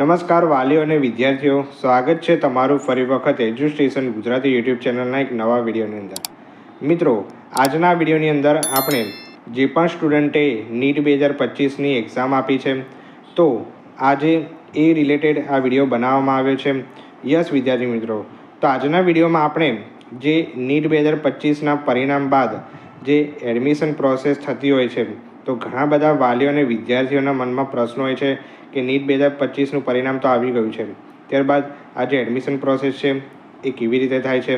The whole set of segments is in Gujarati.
નમસ્કાર વાલીઓ અને વિદ્યાર્થીઓ, સ્વાગત છે તમારું ફરી વખત એજ્યુસ્ટેશન ગુજરાતી યુટ્યુબ ચેનલના એક નવા વિડીયોની અંદર. મિત્રો, આજના વિડીયોની અંદર આપણે જે પણ સ્ટુડન્ટે નીટ બે હજાર પચીસની એક્ઝામ આપી છે, તો આજે એ રિલેટેડ આ વીડિયો બનાવવામાં આવ્યો છે. યસ, વિદ્યાર્થી મિત્રો. તો આજના વિડીયોમાં આપણે જે નીટ બે હજાર પચીસના પરિણામ બાદ જે એડમિશન પ્રોસેસ થતી હોય છે, તો ઘણા બધા વાલીઓ અને વિદ્યાર્થીઓના મનમાં પ્રશ્નો હોય છે કે નીટ બે હજાર પચીસનું પરિણામ તો આવી ગયું છે. ત્યારબાદ આ જે એડમિશન પ્રોસેસ છે. એ કેવી રીતે થાય છે?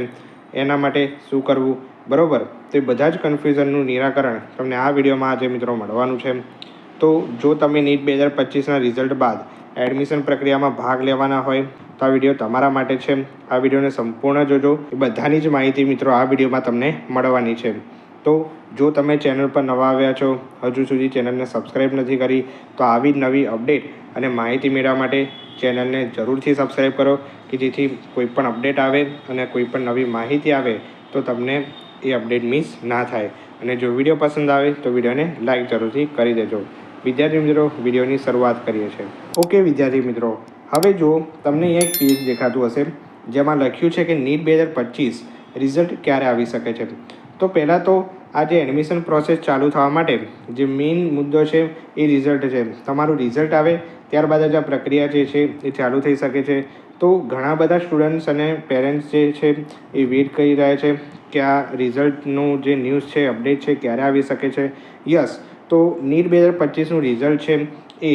એના માટે શું કરવું? બરાબર? તો એ બધા જ કન્ફ્યુઝનનું નિરાકરણ તમને આ વિડીયોમાં આજે મિત્રો મળવાનું છે. તો જો તમે નીટ બે હજાર પચીસના રિઝલ્ટ બાદ એડમિશન પ્રક્રિયામાં ભાગ લેવાના હોય, તો આ વીડિયો તમારા માટે છે. આ વિડીયોને સંપૂર્ણ જોજો. એ બધાની જ માહિતી મિત્રો આ વિડીયોમાં તમને મળવાની છે. તો જો તમે ચેનલ પર નવા આવ્યા છો, હજુ સુધી ચેનલને સબસ્ક્રાઈબ નથી કરી, તો આવી જ નવી અપડેટ અને માહિતી મેળવવા માટે ચેનલને જરૂરથી સબસ્ક્રાઈબ કરો કે જેથી કોઈ પણ અપડેટ આવે અને કોઈ પણ નવી માહિતી આવે તો તમને એ અપડેટ મિસ ના થાય. અને જો વીડિયો પસંદ આવે તો વિડીયોને લાઈક જરૂરથી કરી દેજો. વિદ્યાર્થી મિત્રો, વિડીયોની શરૂઆત કરીએ છીએ. ઓકે વિદ્યાર્થી મિત્રો, હવે જો તમને એક પેજ દેખાતું હશે, જેમાં લખ્યું છે કે નીટ બે હજાર પચીસ રિઝલ્ટ ક્યારે આવી શકે છે? તો પહેલાં તો આ જે એડમિશન પ્રોસેસ ચાલુ થવા માટે જે મેઇન મુદ્દો છે એ રિઝલ્ટ છે. તમારું રિઝલ્ટ આવે ત્યારબાદ જ આ પ્રક્રિયા જે છે એ ચાલુ થઈ શકે છે. તો ઘણા બધા સ્ટુડન્ટ્સ અને પેરેન્ટ્સ જે છે એ વેઇટ કરી રહ્યા છે કે આ રિઝલ્ટનું જે ન્યૂઝ છે અપડેટ છે, ક્યારે આવી શકે છે. યસ તો નીટ બે હજાર પચીસનું રિઝલ્ટ છે એ.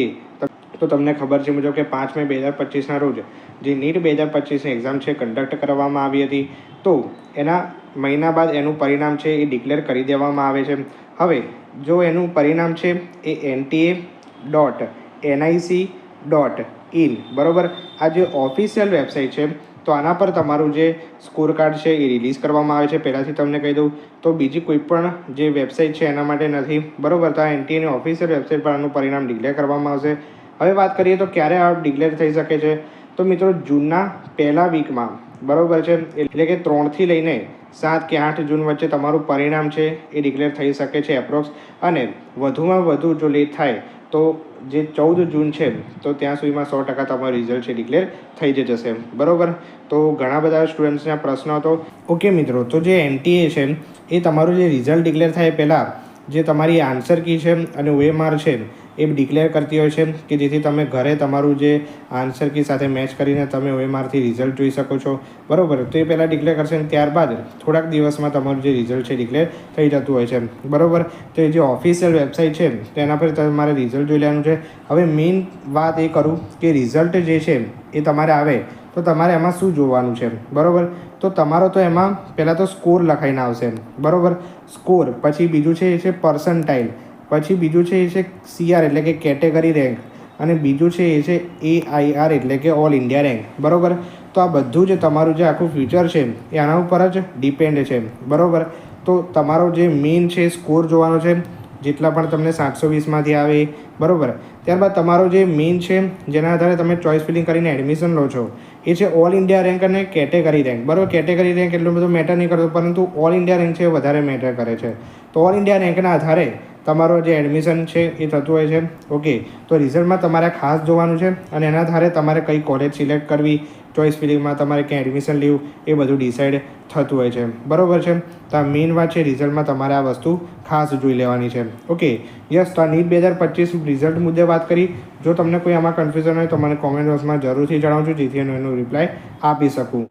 તો તમને ખબર છે મુજબ કે પાંચ મે બે હજાર પચીસના રોજ જે નીટ બે હજાર પચીસની એક્ઝામ છે કન્ડક્ટ કરવામાં આવી હતી. તો એના મહિના બાદ એનું પરિણામ છે એ ડિક્લેર કરી દેવામાં આવે છે. હવે, જો એનું પરિણામ છે એ NTA dot NIC dot in બરાબર? આ જે ઓફિશિયલ વેબસાઇટ છે, તો આના પર તમારું જે સ્કોર કાર્ડ છે એ રિલીઝ કરવામાં આવે છે. પહેલાંથી તમને કહી દઉં, તો બીજી કોઈ પણ જે વેબસાઇટ છે એના માટે નથી, બરાબર? તો આ એનટીએની ઓફિશિયલ વેબસાઇટ પર આનું પરિણામ ડિક્લેર કરવામાં આવશે. હવે વાત કરીએ તો ક્યારે આ ડિક્લેર થઈ શકે છે? તો મિત્રો, જૂનના પહેલા વીકમાં બરાબર છે? એટલે કે ત્રણથી લઈને સાત કે આઠ જૂન વચ્ચે તમારું પરિણામ છે એ ડિક્લેર થઈ શકે છે એપ્રોક્સ અને વધુમાં વધુ જો લેટ થાય તો જે ચૌદ જૂન છે, તો ત્યાં સુધીમાં સો ટકા તમારું રિઝલ્ટ છે ડિક્લેર થઈ જ જશે. બરાબર? તો ઘણા બધા સ્ટુડન્ટ્સના પ્રશ્નો હતો. ઓકે મિત્રો, તો જે એનટીએ છે, એ તમારું જે રિઝલ્ટ ડિક્લેર થાય પહેલાં જે તમારી આન્સર કી છે અને ઓએમઆર છે એ ડિક્લેર કરતી હોય છે કે જેથી તમે ઘરે તમારું જે આન્સર કી સાથે મેચ કરીને તમે ઓએમઆરથી રિઝલ્ટ જોઈ શકો છો. બરાબર? તો એ પહેલાં ડિક્લેર કરશે અને ત્યારબાદ થોડાક દિવસમાં તમારું જે રિઝલ્ટ છે ડિક્લેર થઈ જતું હોય છે. બરાબર? તો એ જે ઓફિશિયલ વેબસાઇટ છે તેના પર તમારે રિઝલ્ટ જોઈ લેવાનું છે. હવે મેઇન વાત એ કરું કે રિઝલ્ટ જે છે એ તમારે આવે તો તમારે એમાં શું જોવાનું છે? બરાબર? તો તમારો તો એમાં પહેલાં તો સ્કોર લખાઈને આવશે. બરાબર? સ્કોર પછી બીજું છે એ છે પર્સન્ટાઇલ પછી બીજું છે એ છે સીઆર એટલે કે કેટેગરી રેન્ક અને બીજું છે એ છે એ આઈ એટલે કે ઓલ ઇન્ડિયા રેન્ક બરાબર? તો આ બધું જે તમારું જે આખું ફ્યુચર છે, એ આના ઉપર જ ડિપેન્ડ છે. બરાબર? તો તમારો જે મેઇન છે સ્કોર જોવાનો છે, જેટલા પણ તમને સાતસો વીસમાંથી આવે, બરાબર? ત્યારબાદ તમારો જે મેઇન છે, જેના આધારે તમે ચોઇસ ફિલિંગ કરીને એડમિશન લો છો, એ છે ઓલ ઇન્ડિયા રેન્ક અને કેટેગરી રેન્ક બરાબર? કેટેગરી રેન્ક એટલું બધું મેટર નહીં કરતું, પરંતુ ઓલ ઇન્ડિયા રેન્ક છે વધારે મેટર કરે છે. તો ઓલ ઇન્ડિયા રેન્કના આધારે તમારો જે એડમિશન છે એ થતું હોય છે. ઓકે તો રિઝલ્ટમાં તમારે ખાસ જોવાનું છે અને એના આધારે તમારે કઈ કોલેજ સિલેક્ટ કરવી ચોઇસ ફિલિંગમાં તમારે ક્યાં એડમિશન લેવું, એ બધું ડિસાઇડ થતું હોય છે. બરાબર છે? તો આ મેઇન વાત છે રિઝલ્ટમાં તમારે આ વસ્તુ ખાસ જોઈ લેવાની છે. ઓકે યસ તો આ નીટ બે હજાર પચીસ રિઝલ્ટ મુદ્દે વાત કરી. જો તમને કોઈ આમાં કન્ફ્યુઝન હોય તો મને કોમેન્ટ બોક્સમાં જરૂરથી જણાવજો, જેથી હું એનું રિપ્લાય આપી શકું.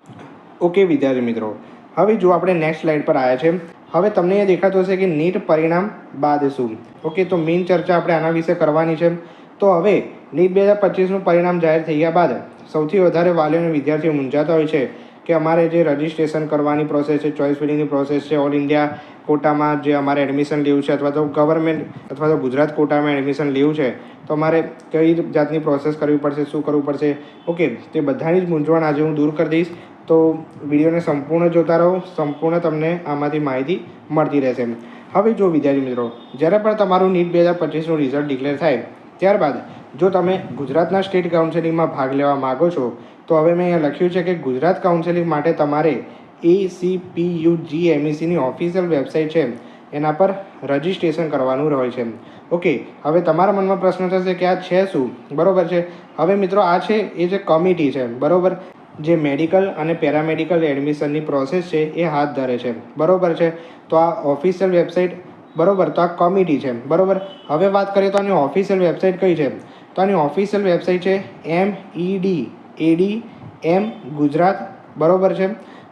ઓકે વિદ્યાર્થી મિત્રો, હવે જો આપણે નેક્સ્ટ સ્લાઇડ પર આવ્યા છે. હવે તમને એ દેખાતું હશે કે નીટ પરિણામ બાદ શું ઓકે તો મેઇન ચર્ચા આપણે આના વિશે કરવાની છે. તો હવે નીટ બે હજાર પચીસનું પરિણામ જાહેર થઈ ગયા બાદ સૌથી વધારે વાલીઓ અને વિદ્યાર્થીઓ મૂંઝાતા હોય છે કે અમારે જે રજિસ્ટ્રેશન કરવાની પ્રોસેસ છે ચોઇસ ફિલિંગની પ્રોસેસ છે ઓલ ઇન્ડિયા કોટામાં જે અમારે એડમિશન લેવું છે અથવા તો ગવર્મેન્ટ અથવા તો ગુજરાત કોટામાં એડમિશન લેવું છે, તો અમારે કઈ જાતની પ્રોસેસ કરવી પડશે, શું કરવું પડશે? ઓકે તે બધાની જ મૂંઝવણ આજે હું દૂર કરી દઈશ. તો વિડીયોને સંપૂર્ણ જોતા રહો, સંપૂર્ણ તમને આમાંથી માહિતી મળતી રહેશે હવે જો વિદ્યાર્થી મિત્રો, જ્યારે પણ તમારું નીટ બે હજાર પચીસનું રિઝલ્ટ ડિક્લેર થાય, ત્યારબાદ જો તમે ગુજરાતના સ્ટેટ કાઉન્સેલિંગમાં ભાગ લેવા માગો છો, તો હવે મેં અહીંયા લખ્યું છે કે ગુજરાત કાઉન્સેલિંગ માટે તમારે A C P U G એમઈસીની official website છે. એના પર રજિસ્ટ્રેશન કરવાનું હોય છે. ઓકે હવે તમારા મનમાં પ્રશ્ન થશે કે આ છે શું? બરાબર છે. હવે મિત્રો, આ છે, એ જે કમિટી છે. બરોબર? જે મેડિકલ અને પેરામેડિકલ એડમિશનની પ્રોસેસ છે, એ હાથ ધરે છે. બરોબર છે? તો આ ઓફિશિયલ વેબસાઇટ બરાબર? તો આ કમિટી છે. બરાબર? હવે વાત કરીએ તો આની ઓફિશિયલ વેબસાઇટ કઈ છે? તો આની ઓફિશિયલ વેબસાઇટ છે એમ ઈ ડી એડી એમ ગુજરાત. બરાબર છે?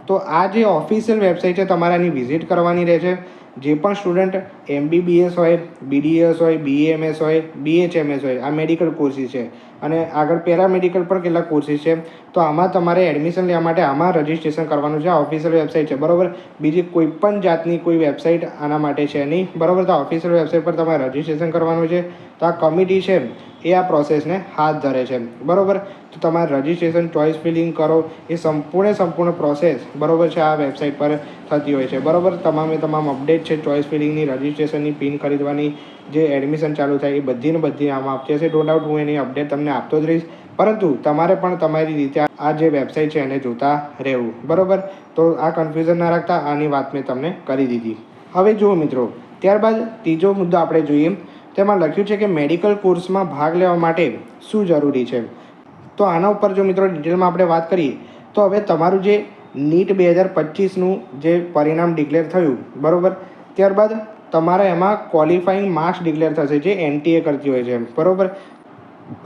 તો આ જે ઓફિશિયલ વેબસાઇટ છે, તમારે આની વિઝિટ કરવાની રહેશે. જે પણ સ્ટુડન્ટ એમબીબીએસ હોય બીડીએસ હોય બીએમએસ હોય બીએચએમએસ હોય, આ મેડિકલ કોર્સીસ છે. અને આગળ પેરામેડિકલ પણ કેટલાક કોર્સીસ છે. તો આમાં તમારે એડમિશન લેવા માટે આમાં રજિસ્ટ્રેશન કરવાનું છે. આ ઓફિશિયલ વેબસાઇટ છે. બરોબર? બીજી કોઈ પણ જાતની કોઈ વેબસાઇટ આના માટે છે નહીં. બરોબર? તો ઓફિશિયલ વેબસાઇટ પર તમારે રજિસ્ટ્રેશન કરવાનું છે. તો આ કમિટી છે. એ આ પ્રોસેસને હાથ ધરે છે. બરોબર? તો તમારે રજિસ્ટ્રેશન ચોઇસ ફિલિંગ કરો, એ સંપૂર્ણ સંપૂર્ણ પ્રોસેસ બરાબર છે, આ વેબસાઇટ પર થતી હોય છે. બરાબર? તમામે તમામ અપડેટ છે ચોઇસ ફિલિંગની રજિસ્ટ્રેશનની પિન ખરીદવાની જે એડમિશન ચાલુ થાય, એ બધી ને બધી આમાં આપતી હશે. નો ડાઉટ હું એની અપડેટ તમને આપતો જ રહીશ. પરંતુ તમારે પણ તમારી રીતે આ જે વેબસાઇટ છે, એને જોતા રહેવું. બરાબર? તો આ કન્ફ્યુઝન ના રાખતા આની વાત મેં તમને કરી દીધી. હવે જુઓ મિત્રો, ત્યારબાદ ત્રીજો મુદ્દો આપણે જોઈએ. તેમાં લખ્યું છે કે મેડિકલ કોર્સમાં ભાગ લેવા માટે શું જરૂરી છે? તો આના ઉપર જો મિત્રો ડિટેલમાં આપણે વાત કરીએ, તો હવે તમારું જે નીટ બે હજાર પચીસનું જે પરિણામ ડિક્લેર થયું, બરાબર? ત્યારબાદ તમારા એમાં ક્વોલિફાઈંગ માર્ક્સ ડિક્લેર થશે જે એનટીએ કરતી હોય છે, બરાબર?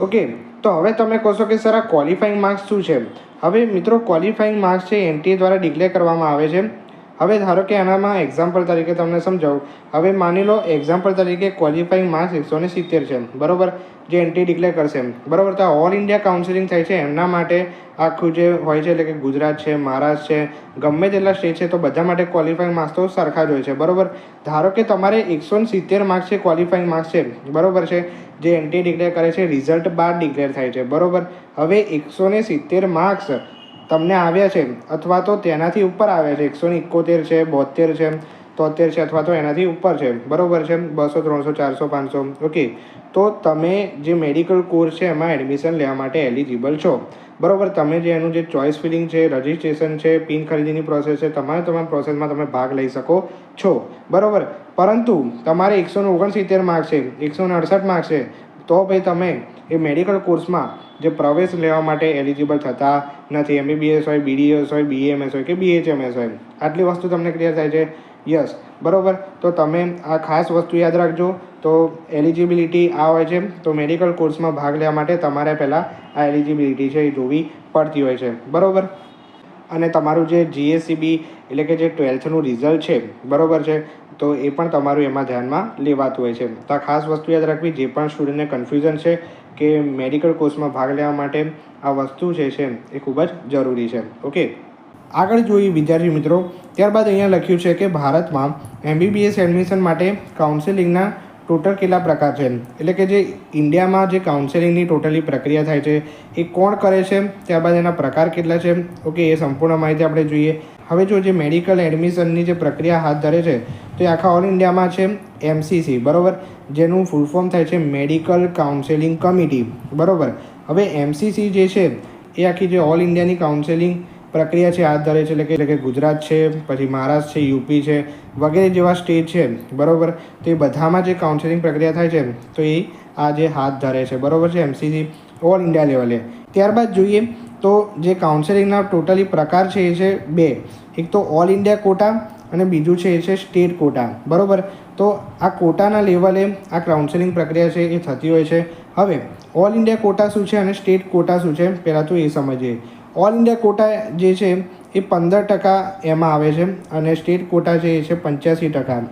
ઓકે, તો હવે તમે કહો કે સર આ ક્વોલિફાઈંગ માર્ક્સ શું છે? હવે મિત્રો ક્વોલિફાઈંગ માર્ક્સ છે એનટીએ દ્વારા ડિક્લેર કરવામાં આવે છે. હવે ધારો કે એનામાં એક્ઝામ્પલ તરીકે તમને સમજાવું. હવે માની લો એક્ઝામ્પલ તરીકે ક્વોલિફાઈંગ માર્ક્સ એકસો સિત્તેર છે બરાબર? જે એન્ટી ડિક્લેર કરશે બરાબર? તો ઓલ ઇન્ડિયા કાઉન્સિલિંગ થાય છે. એમના માટે આખું જે હોય છે, એટલે કે ગુજરાત છે, મહારાષ્ટ્ર છે, ગમે તેટલા સ્ટેટ છે, તો બધા માટે ક્વોલિફાઈંગ માર્ક્સ તો સરખા જ હોય છે. બરાબર? ધારો કે તમારે એકસો સિત્તેર માર્ક્સ છે ક્વોલિફાઈંગ માર્ક્સ છે. બરાબર છે? જે એન્ટી ડિક્લેર કરે છે રિઝલ્ટ બાદ ડિક્લેર થાય છે. બરાબર? હવે એકસો ને સિત્તેર માર્ક્સ તમને આવ્યા છે, અથવા તો તેનાથી ઉપર આવ્યા છે, એકસો ઇકોતેર છે બોતેર છે, તોતેર છે, અથવા તો એનાથી ઉપર છે, બરાબર છે, બસો, ત્રણસો, ચારસો, પાંચસો, ઓકે. તો તમે જે મેડિકલ કોર્સ છે, એમાં એડમિશન લેવા માટે એલિજિબલ છો. બરાબર, તમે જે એનું જે ચોઇસ ફિલિંગ છે, રજિસ્ટ્રેશન છે, પિન ખરીદીની પ્રોસેસ છે, તમારે તમારા પ્રોસેસમાં તમે ભાગ લઈ શકો છો. બરાબર, પરંતુ તમારે એકસો ઓગણસિત્તેર માર્ક્સ છે, એકસો અડસઠ માર્ક્સ છે, તો ભાઈ તમે એ મેડિકલ કોર્સમાં જે પ્રવેશ લેવા માટે એલિજિબલ થતા નથી. એમબીબીએસ હોય બીડીએસ હોય બીએમએસ હોય કે બીએચએમએસ હોય. આટલી વસ્તુ તમને ક્લિયર થાય છે? યસ બરાબર? તો તમે આ ખાસ વસ્તુ યાદ રાખજો. તો એલિજિબિલિટી આ હોય છે. તો મેડિકલ કોર્સમાં ભાગ લેવા માટે તમારે પહેલાં આ એલિજિબિલિટી છે એ જોવી પડતી હોય છે. બરાબર? અને તમારું જે જીએસસીબી એટલે કે જે ટ્વેલ્થનું રિઝલ્ટ છે, બરાબર છે? તો એ પણ તમારું એમાં ધ્યાનમાં લેવાતું હોય છે. તો આ ખાસ વસ્તુ યાદ રાખવી. જે પણ સ્ટુડન્ટને કન્ફ્યુઝન છે કે મેડિકલ કોર્સમાં ભાગ લેવા માટે આ વસ્તુ છે છે એ ખૂબ જ જરૂરી છે. ઓકે આગળ જોઈએ વિદ્યાર્થી મિત્રો, ત્યારબાદ અહીંયા લખ્યું છે કે ભારતમાં એમબીબીએસ એડમિશન માટે કાઉન્સેલિંગના ટોટલ કેટલા પ્રકાર છે? એટલે કે જે ઇન્ડિયામાં જે કાઉન્સેલિંગની ટોટલી પ્રક્રિયા થાય છે, એ કોણ કરે છે? ત્યારબાદ એના પ્રકાર કેટલા છે? ઓકે એ સંપૂર્ણ માહિતી આપણે જોઈએ. હવે જો જે મેડિકલ એડમિશનની જે પ્રક્રિયા હાથ ધરે છે, તો એ આખા ઓલ ઇન્ડિયામાં છે એમસીસી બરાબર? જેનું ફૂલ ફોર્મ થાય છે મેડિકલ કાઉન્સેલિંગ કમિટી બરાબર? હવે એમસીસી જે છે, એ આખી જે ઓલ ઇન્ડિયાની કાઉન્સેલિંગ પ્રક્રિયા છે, હાથ ધરે છે, એટલે કે કે ગુજરાત છે, પછી મહારાષ્ટ્ર છે, યુપી છે, વગેરે જેવા સ્ટેટ છે, બરાબર? તો એ બધામાં જે કાઉન્સેલિંગ પ્રક્રિયા થાય છે, તો એ આ જે હાથ ધરે છે, બરાબર છે એમસીસી ઓલ ઇન્ડિયા લેવલે ત્યારબાદ જોઈએ તો જે કાઉન્સેલિંગના ટોટલી પ્રકાર છે એ છે બે. એક તો ઓલ ઇન્ડિયા કોટા અને બીજું છે એ છે સ્ટેટ કોટા બરાબર? તો આ કોટાના લેવલે આ કાઉન્સેલિંગ પ્રક્રિયા છે એ થતી હોય છે. હવે ઓલ ઇન્ડિયા કોટા શું છે અને સ્ટેટ કોટા શું છે? પહેલાં તો એ સમજીએ. ઓલ ઇન્ડિયા કોટા જે છે એ પંદર ટકા એમાં આવે છે અને સ્ટેટ કોટા છે એ છે પંચ્યાસી ટકા.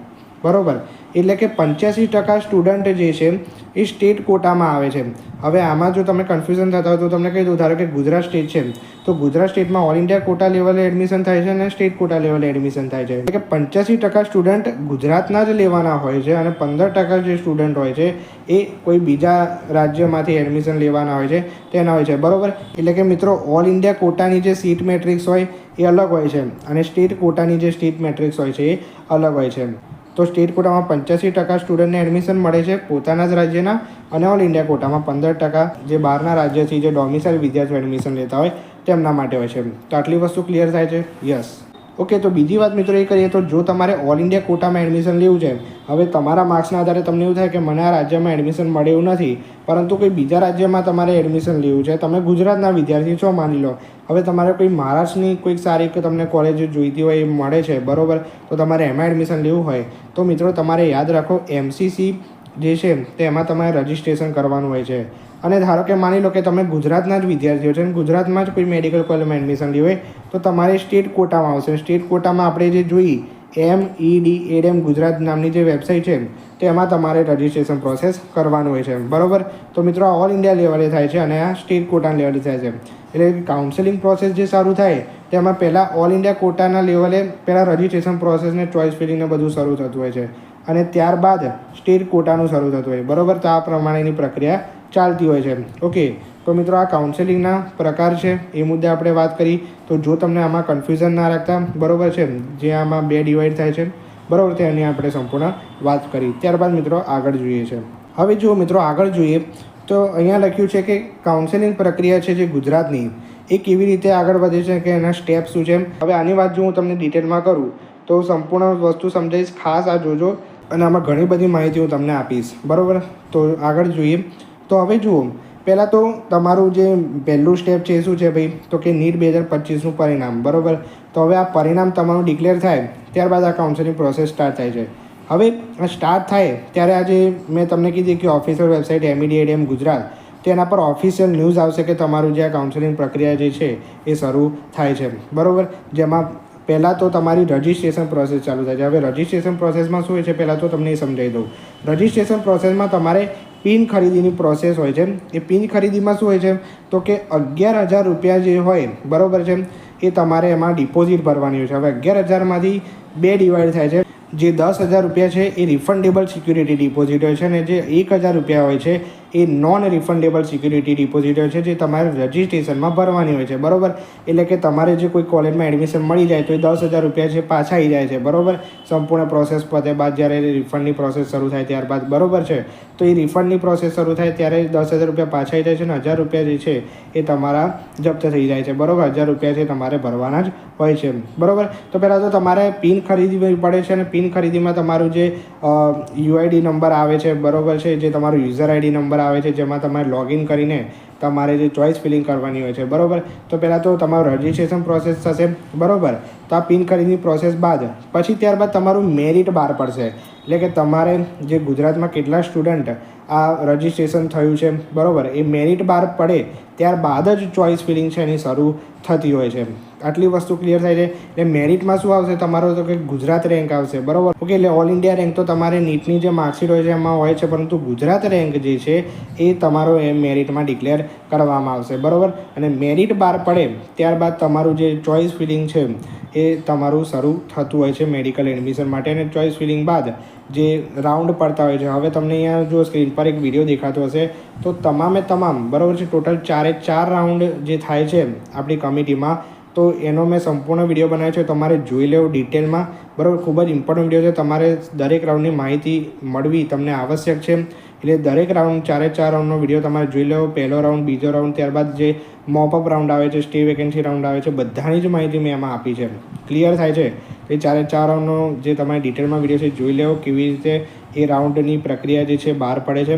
બરાબર. એટલે કે પંચ્યાસી ટકા સ્ટુડન્ટ જે છે, એ સ્ટેટ કોટામાં આવે છે. હવે આમાં જો તમે કન્ફ્યુઝન થતા હોય તો તમને કહી દઉં, ધારો કે ગુજરાત સ્ટેટ છે, તો ગુજરાત સ્ટેટમાં ઓલ ઇન્ડિયા કોટા લેવલે એડમિશન થાય છે અને સ્ટેટ કોટા લેવલે એડમિશન થાય છે. એટલે કે પંચ્યાસી ટકા સ્ટુડન્ટ ગુજરાતના જ લેવાના હોય છે અને પંદર ટકા જે સ્ટુડન્ટ હોય છે, એ કોઈ બીજા રાજ્યમાંથી એડમિશન લેવાના હોય છે, તેના હોય છે. બરાબર? એટલે કે મિત્રો ઓલ ઇન્ડિયા કોટાની જે સીટ મેટ્રિક્સ હોય, એ અલગ હોય છે અને સ્ટેટ કોટાની જે સ્ટેટ મેટ્રિક્સ હોય છે, એ અલગ હોય છે. તો સ્ટેટ કોટામાં પંચ્યાસી ટકા સ્ટુડન્ટને એડમિશન મળે છે પોતાના જ રાજ્યના અને ઓલ ઇન્ડિયા કોટામાં પંદર ટકા જે બહારના રાજ્યથી જે ડોમિસાઇલ વિદ્યાર્થીઓ એડમિશન લેતા હોય તેમના માટે હોય છે. તો આટલી વસ્તુ ક્લિયર થાય છે? યસ ઓકે, તો બીજી વાત મિત્રો એ કરીએ તો જો તમારે ઓલ ઇન્ડિયા કોટામાં એડમિશન લેવું છે, હવે તમારા માર્ક્સના આધારે તમને એવું થાય કે મને આ રાજ્યમાં એડમિશન મળે એવું નથી, પરંતુ કોઈ બીજા રાજ્યમાં તમારે એડમિશન લેવું છે. તમે ગુજરાતના વિદ્યાર્થી છો માની લો. હવે તમારે કોઈ મહારાષ્ટ્રની કોઈક સારી કે તમને કોલેજ જોઈતી હોય એ મળે છે, બરાબર? તો તમારે એમાં એડમિશન લેવું હોય. તો મિત્રો તમારે યાદ રાખો એમસીસી જે છે તેમાં તમારે રજિસ્ટ્રેશન કરવાનું હોય છે. અને ધારો કે માની લો કે તમે ગુજરાતના જ વિદ્યાર્થીઓ છે અને ગુજરાતમાં જ કોઈ મેડિકલ કોલેજમાં એડમિશન લેવું હોય, તો તમારે સ્ટેટ કોટામાં આવશે. સ્ટેટ કોટામાં આપણે જે જોઈ એમ ઈ ડી એમ ગુજરાત નામની જે વેબસાઇટ છે તેમાં તમારે રજિસ્ટ્રેશન પ્રોસેસ કરવાનું હોય છે. બરાબર? તો મિત્રો ઓલ ઇન્ડિયા લેવલે થાય છે અને આ સ્ટેટ કોટાના લેવલે થાય છે. એટલે કાઉન્સેલિંગ પ્રોસેસ જે સારું થાય તેમાં પહેલાં ઓલ ઇન્ડિયા કોટાના લેવલે પહેલાં રજિસ્ટ્રેશન પ્રોસેસને ચોઇસ ફિલિંગને બધું શરૂ થતું હોય છે. અને ત્યારબાદ સ્ટેટ કોટાનું શરૂ થતું હોય. બરાબર? તો આ પ્રમાણેની પ્રક્રિયા ચાલતી હોય છે. ઓકે. તો મિત્રો, આ કાઉન્સેલિંગના પ્રકાર છે. એ મુદ્દે આપણે વાત કરી. તો જો તમને આમાં કન્ફ્યુઝન ના રાખતા, બરાબર છે? જે આમાં બે ડિવાઈડ થાય છે. બરાબર? તેની આપણે સંપૂર્ણ વાત કરી. ત્યારબાદ મિત્રો, આગળ જોઈએ છે. હવે જો મિત્રો, આગળ જોઈએ, તો અહીંયા લખ્યું છે કે કાઉન્સેલિંગ પ્રક્રિયા છે જે ગુજરાતની. એ કેવી રીતે આગળ વધે છે કે એના સ્ટેપ શું છે? હવે આની વાત જો હું તમને ડિટેલમાં કરું, તો સંપૂર્ણ વસ્તુ સમજાવીશ. ખાસ આ જોજો. અને આમાં ઘણી બધી માહિતી હું તમને આપીશ. બરાબર? તો આગળ જોઈએ. તો હવે જુઓ. પહેલાં તો તમારું જે પહેલું સ્ટેપ છે શું છે ભાઈ? તો કે નીટ બે હજાર પચીસનું પરિણામ. બરાબર? તો હવે આ પરિણામ તમારું ડિક્લેર થાય, ત્યારબાદ આ કાઉન્સેલિંગ પ્રોસેસ સ્ટાર્ટ થાય છે. હવે આ સ્ટાર્ટ થાય ત્યારે આજે મેં તમને કીધી કે ઓફિશિયલ વેબસાઇટ એમઈડીએડીએમ ગુજરાત તેના પર ઓફિશિયલ ન્યૂઝ આવશે કે તમારું જે આ કાઉન્સેલિંગ પ્રક્રિયા જે છે એ શરૂ થાય છે. બરાબર? જેમાં પહેલાં તો તમારી રજિસ્ટ્રેશન પ્રોસેસ ચાલુ થાય છે. હવે રજિસ્ટ્રેશન પ્રોસેસમાં શું હોય છે? પહેલાં તો તમને સમજાવી દઉં. રજિસ્ટ્રેશન પ્રોસેસમાં તમારે પિન ખરીદીની પ્રોસેસ હોય છે. એ પિન ખરીદીમાં શું હોય છે? તો કે અગિયાર હજાર રૂપિયા જે હોય, બરાબર છે, એ તમારે એમાં ડિપોઝિટ ભરવાની હોય છે. હવે અગિયાર હજારમાંથી બે ડિવાઈડ થાય છે. જે દસ હજાર રૂપિયા છે, એ રિફંડેબલ સિક્યુરિટી ડિપોઝિટ હોય છે અને જે એક હજાર રૂપિયા હોય છે એ નોન રિફંડેબલ સિક્યુરિટી ડિપોઝિટ હોય છે જે તમારે રજિસ્ટ્રેશનમાં ભરવાની હોય છે, બરાબર? એટલે કે તમારે જે કોઈ કોલેજમાં એડમિશન મળી જાય તો એ દસ હજાર રૂપિયા છે પાછા આવી જાય છે, બરાબર? સંપૂર્ણ પ્રોસેસ પતે બાદ જ્યારે રિફંડની પ્રોસેસ શરૂ થાય ત્યારબાદ, બરાબર છે? તો એ રિફંડની પ્રોસેસ શરૂ થાય ત્યારે દસ હજાર રૂપિયા પાછા આવી જાય છે અને હજાર રૂપિયા જે છે એ તમારા જપ્ત થઈ જાય છે, બરાબર? હજાર રૂપિયા છે તમારે ભરવાના જ હોય છે, બરાબર? તો પહેલાં તો તમારે પિન ખરીદવી પડે છે અને પિન ખરીદીમાં તમારું જે યુઆઈડી નંબર આવે છે, બરાબર છે? જે તમારું યુઝર આઈડી નંબર આવે છે, જેમાં તમારે લોગિન કરીને તમારે જે ચોઈસ ફિલિંગ કરવાની હોય છે, બરાબર? તો પહેલાં તો તમારું રજિસ્ટ્રેશન પ્રોસેસ થશે, બરાબર? તો આ પિન ખરીદની પ્રોસેસ બાદ, પછી ત્યારબાદ તમારું મેરિટ બહાર પડશે. એટલે કે તમારે જે ગુજરાતમાં કેટલા સ્ટુડન્ટ આ રજિસ્ટ્રેશન થયું છે, બરાબર? એ મેરિટ બહાર પડે ત્યારબાદ જ ચોઇસ ફિલિંગ છે એની શરૂ થતી હોય છે. આટલી વસ્તુ ક્લિયર થાય છે. એટલે મેરિટમાં શું આવશે? તમારો તો કે ગુજરાત રેન્ક આવશે. બરાબર? ઓકે એટલે ઓલ ઇન્ડિયા રેન્ક તો તમારે નીટની જે માર્કશીટ હોય છે એમાં હોય છે, પરંતુ ગુજરાત રેન્ક જે છે એ તમારો એ મેરિટમાં ડિક્લેર કરવામાં આવશે. બરાબર? અને મેરિટ બહાર પડે, ત્યારબાદ તમારું જે ચોઇસ ફિલિંગ છે એ તમારું શરૂ થતું હોય છે મેડિકલ એડમિશન માટે. અને ચોઇસ ફિલિંગ બાદ જે રાઉન્ડ પડતા હોય છે. હવે તમને અહીંયા જો સ્ક્રીન પર એક વીડિયો દેખાતો હશે, તો તમામે તમામ, બરાબર છે ટોટલ ચારે ચાર રાઉન્ડ જે થાય છે આપણી કમિટીમાં, તો એનો મેં સંપૂર્ણ વીડિયો બનાવ્યો છે, તમારે જોઈ લેવો ડિટેલમાં. બરાબર, ખૂબ જ ઇમ્પોર્ટન્ટ વીડિયો છે, તમારે દરેક રાઉન્ડની માહિતી મળવી તમને આવશ્યક છે. એટલે દરેક રાઉન્ડ, ચારે ચાર રાઉન્ડનો વીડિયો તમારે જોઈ લેવો. પહેલો રાઉન્ડ, બીજો રાઉન્ડ, ત્યારબાદ જે મોપઅપ રાઉન્ડ આવે છે, સ્ટે વેકેન્સી રાઉન્ડ આવે છે, બધાની જ માહિતી મેં એમાં આપી છે. ક્લિયર થાય છે? એ ચારે ચાર રાઉન્ડનો જે તમારે ડિટેલમાં વીડિયો છે, જોઈ લેવો કેવી રીતે એ રાઉન્ડની પ્રક્રિયા જે છે બહાર પડે છે.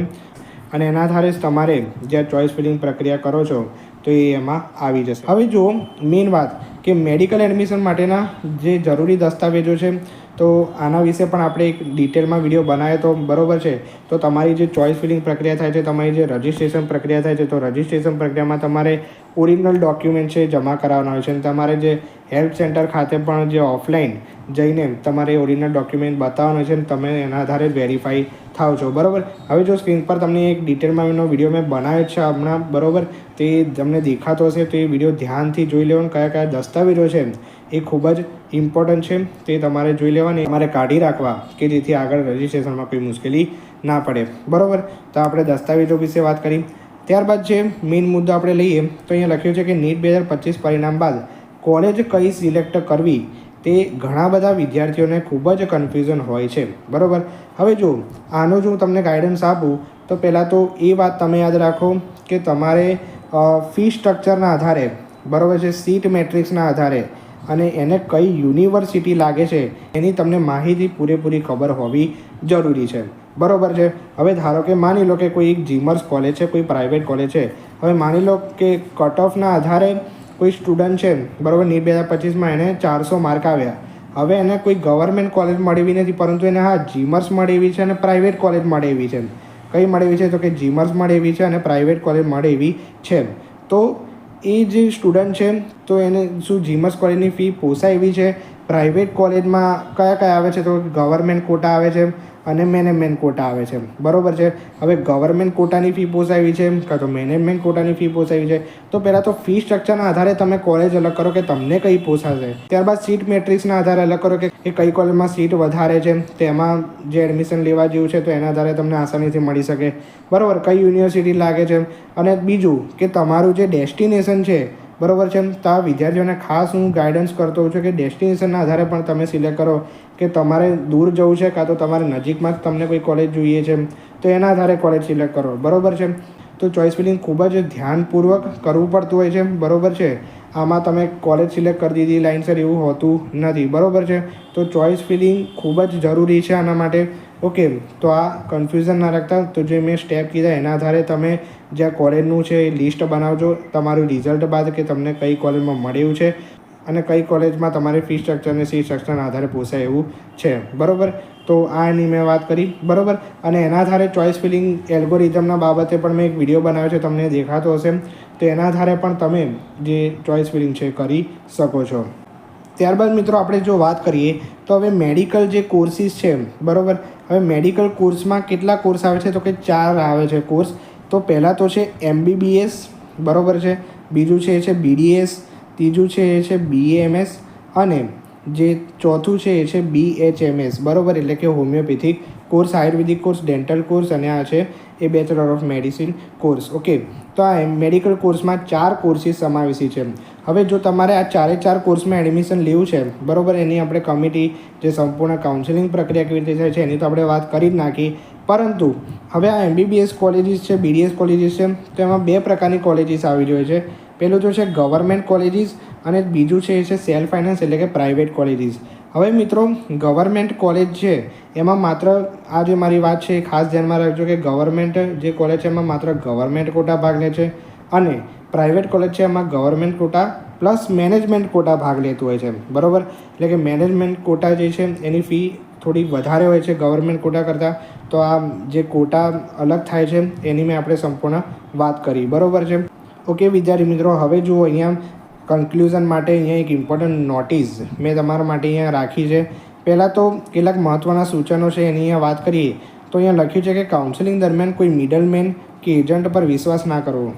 અને એના આધારે જ તમારે જે ચોઇસ ફિલિંગ પ્રક્રિયા કરો છો, તો એ એમાં આવી જશે. હવે જુઓ મેઇન વાત કે મેડિકલ એડમિશન માટેના જે જરૂરી દસ્તાવેજો છે તો આના વિશે પણ આપણે એક ડિટેલમાં વીડિયો બનાવ્યો તો બરોબર છે. તો તમારી જે ચોઇસ ફિલિંગ પ્રક્રિયા થાય છે, તમારી જે રજિસ્ટ્રેશન પ્રક્રિયા થાય છે, તો રજિસ્ટ્રેશન પ્રક્રિયામાં તમારે ઓરિજિનલ ડોક્યુમેન્ટ છે જમા કરાવવાના હોય છે અને તમારે જે હેલ્પ સેન્ટર ખાતે પણ જે ઓફલાઈન જઈને તમારે ઓરિજિનલ ડોક્યુમેન્ટ બતાવવાનું છે અને તમે એના આધારે વેરીફાઈ થાવ છો. બરાબર? હવે જો સ્ક્રીન પર તમને એક ડિટેલમાં એનો વીડિયો મેં બનાવ્યો છે હમણાં, બરાબર? તે તમને દેખાતો હશે, તો એ વીડિયો ધ્યાનથી જોઈ લેવાનું કયા કયા દસ્તાવેજો છે એ ખૂબ જ ઇમ્પોર્ટન્ટ છે. તે તમારે જોઈ લેવાની. તમારે કાઢી રાખવા કે જેથી આગળ રજિસ્ટ્રેશનમાં કોઈ મુશ્કેલી ના પડે. બરાબર? તો આપણે દસ્તાવેજો વિશે વાત કરી. ત્યારબાદ જે મેઇન મુદ્દો આપણે લઈએ, તો અહીંયા લખ્યું છે કે નીટ બે હજાર પરિણામ બાદ કોલેજ કઈ સિલેક્ટ કરવી તે ઘણા બધા વિદ્યાર્થીઓને ખૂબ જ કન્ફ્યુઝન હોય છે. બરાબર? હવે જો આનું જો હું તમને ગાઈડન્સ આપું, તો પહેલાં તો એ વાત તમે યાદ રાખો કે તમારે ફી સ્ટ્રક્ચરના આધારે, બરાબર છે સીટ મેટ્રિક્સના આધારે અને એને કઈ યુનિવર્સિટી લાગે છે એની તમને માહિતી પૂરેપૂરી ખબર હોવી જરૂરી છે. બરોબર છે? હવે ધારો કે માની લો કે કોઈ એક જીમર્સ કોલેજ છે, કોઈ પ્રાઇવેટ કોલેજ છે. હવે માની લો કે કટ ઓફના આધારે કોઈ સ્ટુડન્ટ છે, બરોબર, નીટ બે હજાર પચીસમાં એને ચારસો માર્ક આવ્યા. હવે એને કોઈ ગવર્મેન્ટ કોલેજ મળેવી નથી, પરંતુ એને હા જીમર્સ મળે એવી છે અને પ્રાઇવેટ કોલેજ મળે એવી છે. કઈ મળે એવી છે? તો કે જીમર્સ મળે એવી છે અને પ્રાઇવેટ કોલેજ મળે એવી છે. તો એ જે સ્ટુડન્ટ છે તો એને શું જીમસ કોલેજની ફી પોસાય એવી છે? પ્રાઇવેટ કોલેજમાં કયા કયા આવે છે? તો ગવર્મેન્ટ કોટા આવે છે અને મેનેજમેન્ટ કોટા આવે છે. બરાબર છે? હવે ગવર્મેન્ટ કોટાની ફી પોસાવી છે કાં તો મેનેજમેન્ટ કોટાની ફી પોસાવી છે? તો પહેલાં તો ફી સ્ટ્રક્ચરના આધારે તમે કોલેજ અલગ કરો કે તમને કઈ પોસાશે? ત્યારબાદ સીટ મેટ્રિક્સના આધારે અલગ કરો કે કઈ કોલેજમાં સીટ વધારે છે? તેમાં જે એડમિશન લેવા જેવું છે તો એના આધારે તમને આસાનીથી મળી શકે. બરાબર? કઈ યુનિવર્સિટી લાગે છે? અને બીજું કે તમારું જે ડેસ્ટિનેશન છે બરોબર છે? તો આ વિદ્યાર્થીઓને ખાસ હું ગાઈડન્સ કરતો હોઉં છું કે ડેસ્ટિનેશનના આધારે પણ તમે સિલેક્ટ કરો કે તમારે દૂર જવું છે કાં તો તમારે નજીકમાં જ તમને કોઈ કોલેજ જોઈએ છે, તો એના આધારે કોલેજ સિલેક્ટ કરો. બરાબર છે? તો ચોઇસ ફિલિંગ ખૂબ જ ધ્યાનપૂર્વક કરવું પડતું હોય છે. બરોબર છે? આમાં તમે કોલેજ સિલેક્ટ કરી દીધી લાઇનસર એવું હોતું નથી. બરાબર છે? તો ચોઇસ ફિલિંગ ખૂબ જ જરૂરી છે આના માટે. ઓકે તો આ કન્ફ્યુઝન ના રાખતા તો જે મેં સ્ટેપ કીધા એના આધારે તમે જ્યાં કોલેજનું છે, એ લિસ્ટ બનાવજો. તમારું રિઝલ્ટ બાદ કે તમને કઈ કોલેજમાં મળ્યું છે અને કઈ કોલેજમાં તમારે ફી સ્ટ્રક્ચર અને સી સ્ટ્રક્ચરના આધારે પોસાય એવું છે. બરાબર? તો આ એની મેં વાત કરી. બરાબર? અને એના આધારે ચોઇસ ફિલિંગ એલ્ગોરિઝમના બાબતે પણ મેં એક વીડિયો બનાવ્યો છે, તમને દેખાતો હશે. તો એના આધારે પણ તમે જે ચોઇસ ફિલિંગ છે, કરી શકો છો. ત્યારબાદ મિત્રો, આપણે જો વાત કરીએ, તો હવે મેડિકલ જે કોર્સિસ છે, બરાબર? હવે મેડિકલ કોર્સમાં કેટલા કોર્સ આવે છે? તો કે ચાર આવે છે કોર્સ તો પહેલાં તો છે એમબીબીએસ બરાબર છે. બીજું છે એ છે બીડીએસ ત્રીજું છે એ છે બીએમએસ અને જે ચોથું છે એ છે બીએચએમએસ બરોબર? એટલે કે homeopathic course, Ayurvedic course, dental course અને આ છે એ bachelor of medicine course. Okay? તો આ મેડિકલ કોર્સમાં ચાર કોર્સીસ સમાવેશી છે. હવે જો તમારે આ ચારે ચાર કોર્સમાં એડમિશન લેવું છે, બરોબર? એની આપણે કમિટી, જે સંપૂર્ણ કાઉન્સેલિંગ પ્રક્રિયા કેવી રીતે છે, એની તો આપણે વાત કરી જ નાખી. પરંતુ હવે આ એમબીબીએસ કોલેજીસ છે બીડીએસ કોલેજીસ છે, તો એમાં બે પ્રકારની કોલેજીસ આવી જોઈએ છે. પહેલું તો છે ગવર્મેન્ટ કોલેજીસ અને બીજું છે એ છે સેલ્ફ ફાઇનાન્સ એટલે કે પ્રાઇવેટ કોલેજીસ હવે મિત્રો ગવર્મેન્ટ કોલેજ છે, એમાં માત્ર આ જે મારી વાત છે એ ખાસ ધ્યાનમાં રાખજો કે ગવર્મેન્ટ જે કોલેજ છે એમાં માત્ર ગવર્મેન્ટ કોટા ભાગ લે છે અને પ્રાઇવેટ કોલેજ છે એમાં government quota plus management quota ભાગ લેતું હોય છે. બરાબર? એટલે કે મેનેજમેન્ટ કોટા જે છે એની ફી થોડી વધારે હોય છે ગવર્મેન્ટ કોટા કરતાં, તો આ જે કોટા અલગ થાય છે, એની મેં આપણે સંપૂર્ણ વાત કરી. બરાબર છે? ઓકે વિદ્યાર્થી મિત્રો, હવે જુઓ અહીંયા કન્ક્લુઝન માટે અહીંયા એક ઇમ્પોર્ટન્ટ નોટિસ મેં તમારા માટે અહીંયા રાખી છે. પહેલાં તો કેટલાક મહત્ત્વના સૂચનો છે, એની અહીંયા વાત કરીએ. તો અહીંયા લખ્યું છે કે કાઉન્સેલિંગ દરમિયાન કોઈ મિડલમેન કે એજન્ટ પર વિશ્વાસ ના કરવો.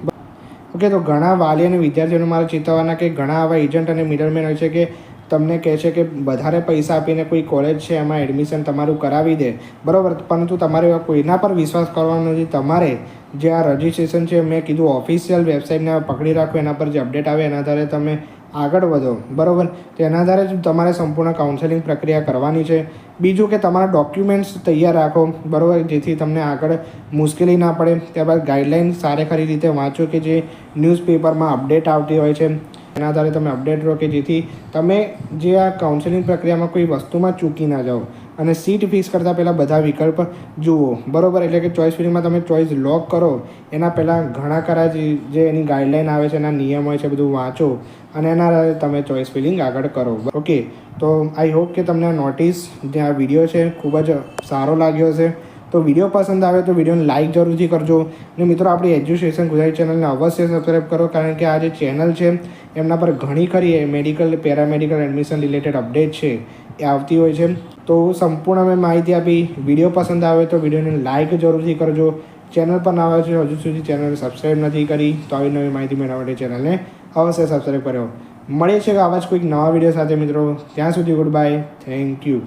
ઓકે તો ઘણા વાલી અને વિદ્યાર્થીઓને મારે ચેતવવાના કે ઘણા આવા એજન્ટ અને મિડલમેન હોય છે કે તમને કહે છે કે વધારે પૈસા આપીને કોઈ કોલેજ છે, એમાં એડમિશન તમારું કરાવી દે. બરાબર, પરંતુ તમારે કોઈના પર વિશ્વાસ કરવાનો નથી. તમારે જે આ રજિસ્ટ્રેશન છે, મેં કીધું ઓફિશિયલ વેબસાઇટને પકડી રાખો, એના પર જે અપડેટ આવે, એના આધારે તમે આગળ વધો. બરાબર? તો એના આધારે જ તમારે સંપૂર્ણ કાઉન્સેલિંગ પ્રક્રિયા કરવાની છે. બીજું કે તમારા ડોક્યુમેન્ટ્સ તૈયાર રાખો. બરાબર? જેથી તમને આગળ મુશ્કેલી ના પડે. ત્યારબાદ ગાઈડલાઇન સારી ખરી રીતે વાંચો કે જે ન્યૂઝપેપરમાં અપડેટ આવતી હોય છે. એના આધારે તમે અપડેટ રહો કે જેથી તમે જે આ કાઉન્સેલિંગ પ્રક્રિયામાં કોઈ વસ્તુમાં ચૂકી ના જાઓ. અને સીટ ફિક્સ કરતાં પહેલાં બધા વિકલ્પ જુઓ. બરોબર? એટલે કે ચોઇસ ફિલિંગમાં તમે ચોઇસ લોક કરો. એના પહેલાં ઘણા ખરા જે એની ગાઈડલાઇન આવે છે, એના નિયમ હોય છે, બધું વાંચો. અને એના આધારે તમે ચોઇસ ફિલિંગ આગળ કરો. ઓકે તો આઈ હોપ કે તમને આ નોટિસ જે આ વીડિયો છે, ખૂબ જ સારો લાગ્યો હશે. તો વીડિયો પસંદ આવે તો વિડીયોને લાઇક જરૂરથી કરજો. અને મિત્રો, આપણી એજ્યુકેશન ગુજરાતી ચેનલને અવશ્ય સબસ્ક્રાઈબ કરો, કારણ કે આ જે ચેનલ છે, એમના પર ઘણી ખરી medical paramedical admission related update છે, એ આવતી હોય છે. તો સંપૂર્ણ મેં માહિતી આપી, વીડિયો પસંદ આવે તો વિડીયોને લાઇક જરૂરથી કરજો. ચેનલ પર ના છે, હજુ સુધી ચેનલને સબસ્ક્રાઈબ નથી કરી, તો આવી નવી માહિતી મેળવવા માટે ચેનલને અવશ્ય સબસ્ક્રાઈબ કર્યો. મળીએ છીએ આવા જ કોઈક નવા વીડિયો સાથે મિત્રો. ત્યાં સુધી ગુડ બાય થેન્ક યુ